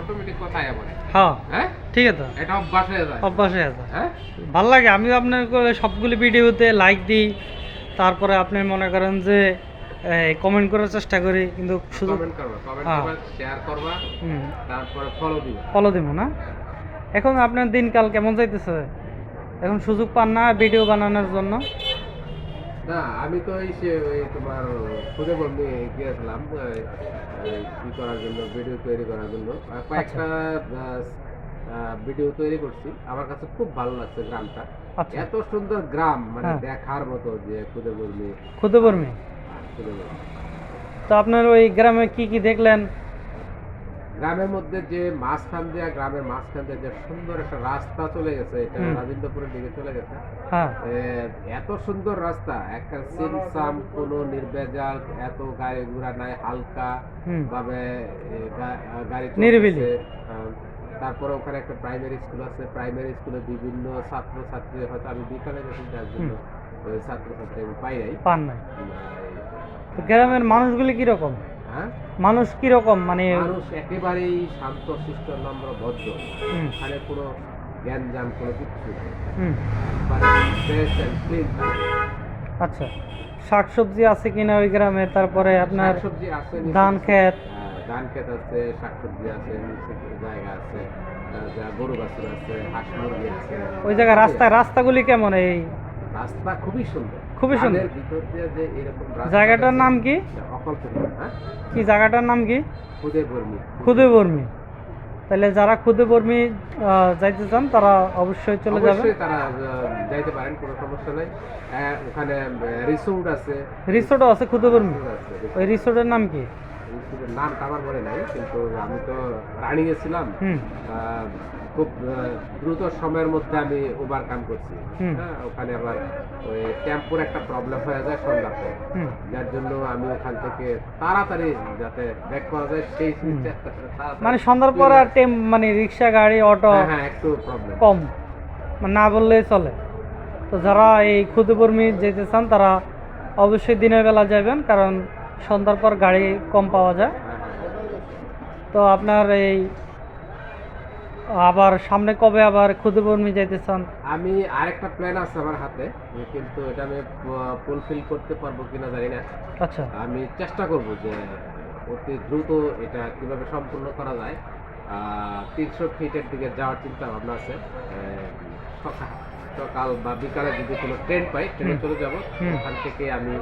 Automatic বলে হ্যাঁ। হ্যাঁ? ঠিক আছে। এটা অভ্যাস হয়ে যায়। অভ্যাস হয়ে আছে হ্যাঁ? ভালো লাগে। আমি আপনার সবগুলি ভিডিওতে লাইক দিই। তারপরে আপনি মনে করেন যে কমেন্ট করার চেষ্টা করি। কিন্তু শুধু কমেন্ট করবা। কমেন্ট হ্যাঁ। করবা শেয়ার করবা। তারপরে ফলো দিবা। ফলো দিব না? এখন আপনার দিনকাল কেমন যাইতেছে? এখন সুযোগ পান না ভিডিও বানানোর জন্য? না আমি তো এই সে তোমার খুদে বলতে গিয়েছিলাম কি করার জন্য ভিডিও তৈরি করার জন্য। কয়েকটা ভিডিও তৈরি করছি। আমার কাছে খুব ভালো লাগছে গ্রামটা। আচ্ছা। এত সুন্দর গ্রাম মানে হ্যাঁ। দেখার মতো যে খুদে ক্ষুদ্রকর্মী খুদে বলবি তো আপনার ওই গ্রামে কি কি দেখলেন? গ্রামের মধ্যে যে মাঝখান দিয়ে গ্রামের মাঝখান দিয়ে যে সুন্দর একটা রাস্তা চলে গেছে এটা। রাজেন্দ্রপুরের দিকে চলে গেছে। হ্যাঁ। এত সুন্দর রাস্তা একটা সিনসাম কোনো নির্ভেজাল এত গাড়ি ঘোড়া নাই হালকা ভাবে গাড়ি চলতেছে। তারপরে ওখানে একটা প্রাইমারি স্কুল আছে প্রাইমারি স্কুলে বিভিন্ন ছাত্র ছাত্রী হয়তো আমি বিকালে গেছি যার জন্য ছাত্র ছাত্রী পাই নাই। পান নাই। গ্রামের মানুষগুলি কীরকম? হ্যাঁ মানুষ কীরকম? মানে মানুষ একেবারেই শান্ত শিষ্ট নম্র ভদ্র। এখানে কোনো জ্ঞানজাম কোনো কিছু মানে আচ্ছা। শাকসবজি আছে কিনা ওই গ্রামে? তারপরে আপনার শাকসবজি আছে ধান ক্ষেত। হ্যাঁ, ধান ক্ষেত আছে শাকসবজি আছে জায়গা আছে। গরু বাছুর আছে হাঁস মুরগি আছে। ওই জায়গায় রাস্তা রাস্তাগুলি কেমন এই? রাস্তা খুবই সুন্দর। খুবই সুন্দর। যে এরকম জায়গাটার নাম কি? হ্যাঁ কি জায়গাটার নাম কি? খুদে বর্মি তাহলে যারা খুদে বর্মি যাইতে চান তারা অবশ্যই চলে যাবে তারা যাইতে পারেন কোনো সমস্যা নাই। ওখানে রিসোর্ট আছে। রিসোর্টও আছে খুদে বর্মি ওই রিসোর্টের নাম কি? নামটা আমার মনে নাই কিন্তু আমি তো রানি গেছিলাম হুম। আহ, খুব দ্রুত সময়ের মধ্যে আমি ওভারকাম করছি। হ্যাঁ ওখানে আবার ওই টেম্পোর একটা প্রবলেম হয়ে যায় হুম। যার জন্য আমি ওখান থেকে তাড়াতাড়ি যাতে ব্যাক করা যায় সেই মানে সন্ধ্যার পর আর টেম মানে রিক্সা গাড়ি অটো হ্যাঁ, হ্যাঁ একটু প্রবলেম কম। মানে না বললেই চলে। তো যারা এই ক্ষুদ্রকর্মী যেতে চান তারা অবশ্যই দিনের বেলা যাবেন কারণ সন্ধ্যার পর গাড়ি কম পাওয়া যায়। হ্যাঁ, তো আপনার এই আবার সামনে কবে আবার ক্ষুদ্রকর্মী যেতে চান? আমি আরেকটা প্ল্যান আছে আমার হাতে কিন্তু এটা আমি ফুলফিল করতে পারব কিনা জানি না। আচ্ছা। আমি চেষ্টা করব যে অতি দ্রুত এটা কীভাবে সম্পূর্ণ করা যায়। তিনশো ফিটের দিকে যাওয়ার চিন্তা ভাবনা আছে। সকাল সকাল বা বিকালে যদি কোনো ট্রেন পাই ট্রেনে চলে যাব। ওখান থেকে আমি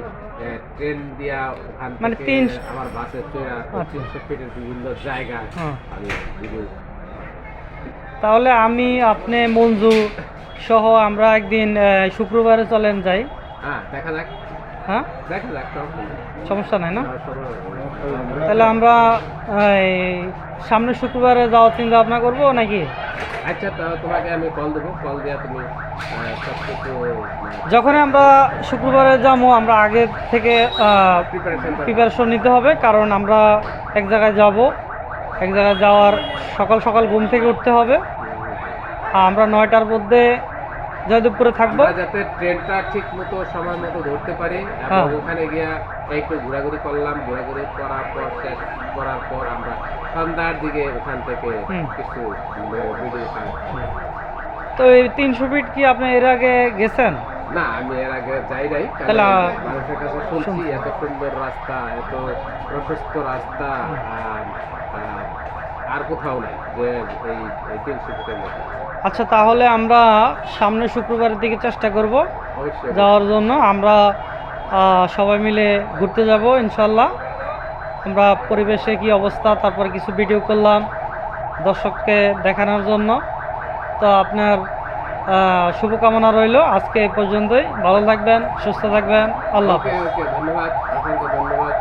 ট্রেন দিয়া ওখান মানে থেকে আমার বাসে চড়ে আচ্ছা। তিনশো ফিটের বিভিন্ন জায়গায় হ্যাঁ আমি তাহলে আমি আপনি মঞ্জু সহ আমরা একদিন শুক্রবারে চলেন যাই। হ্যাঁ দেখা যাক। হ্যাঁ? দেখা যাক সমস্যা নাই না? তাহলে আমরা এই, সামনের শুক্রবারে যাওয়ার চিন্তা ভাবনা করব নাকি? আচ্ছা তোমাকে আমি কল দেবো। কল দিয়া তুমি আহ, সব কিছু যখন আমরা শুক্রবারে যাব আমরা আগে থেকে প্রিপারেশন নিতে হবে কারণ আমরা এক জায়গায় যাব। এক জায়গায় যাওয়ার সকাল সকাল ঘুম থেকে উঠতে হবে। আমরা নয়টার মধ্যে জয়দেবপুরে থাকব। যাতে ট্রেনটা ঠিক মতো সময় মতো ধরতে পারি হ্যাঁ। ওখানে গিয়া একটু ঘোরাঘুরি করলাম। ঘোরাঘুরি করার পর শেষ করার পর আমরা সন্ধ্যার দিকে ওখান থেকে কিছু ভিডিও তো এই তিনশো ফিট কি আপনি এর আগে গেছেন? না আমি এর আগে যাই নাই মানুষের কাছে শুনছি এত সুন্দর রাস্তা এত প্রশস্ত রাস্তা আর কোথাও নাই যে এই এই তিন সিটের মধ্যে। আচ্ছা তাহলে আমরা সামনের শুক্রবারের দিকে চেষ্টা করব যাওয়ার জন্য। আমরা সবাই মিলে ঘুরতে যাব ইনশাল্লাহ আমরা পরিবেশে কি অবস্থা তারপর কিছু ভিডিও করলাম দর্শককে দেখানোর জন্য। তো আপনার শুভকামনা রইল। আজকে এই পর্যন্তই। ভালো থাকবেন সুস্থ থাকবেন। আল্লাহ হাফেজ ধন্যবাদ। ধন্যবাদ।